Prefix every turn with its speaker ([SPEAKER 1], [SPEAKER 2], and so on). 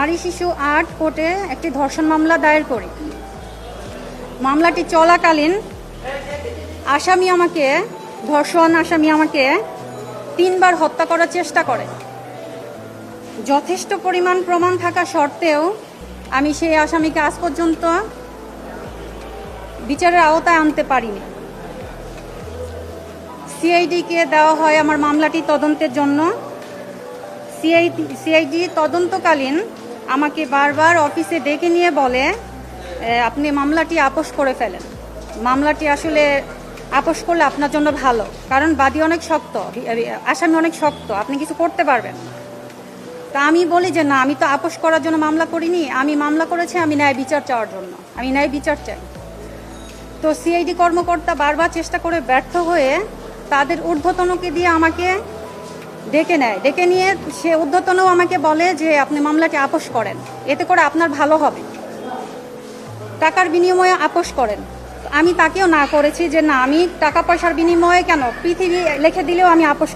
[SPEAKER 1] নারী শিশু আট কোর্টে একটি ধর্ষণ মামলা দায়ের করি। মামলাটি চলাকালীন আসামি আমাকে, ধর্ষণ আসামি আমাকে তিনবার হত্যা করার চেষ্টা করে। যথেষ্ট পরিমাণ প্রমাণ থাকা সত্ত্বেও আমি সেই আসামিকে আজ পর্যন্ত বিচারের আওতায় আনতে পারিনি। সিআইডিকে দেওয়া হয় আমার মামলাটি তদন্তের জন্য। সিআইডি সিআইডি তদন্তকালীন আমাকে বারবার অফিসে ডেকে নিয়ে বলে আপনি মামলাটি আপোষ করে ফেলেন। মামলাটি আসলে আপোষ করলে আপনার জন্য ভালো, কারণ বাদী অনেক শক্ত আসামি অনেক শক্ত, আপনি কিছু করতে পারবেন। তা আমি বলি যে, না, আমি তো আপোষ করার জন্য মামলা করিনি, আমি মামলা করেছি, আমি ন্যায় বিচার চাওয়ার জন্য, আমি ন্যায় বিচার চাই। তো সিআইডি কর্মকর্তা বারবার চেষ্টা করে ব্যর্থ হয়ে তাদের ঊর্ধ্বতনকে দিয়ে আমাকে ডেকে নেয়। ডেকে নিয়ে সে ঊর্ধ্বতনও আমাকে বলে যে, আপনি মামলাকে আপোষ করেন। এতে করে আপনার ভালো হবে। টাকার বিনিময়ে আপোষ করেন। আমি তাকেও না করেছি যে, না, আমি টাকা পয়সার বিনিময়ে কেন? পৃথিবী লিখে দিলেও আমি আপোষ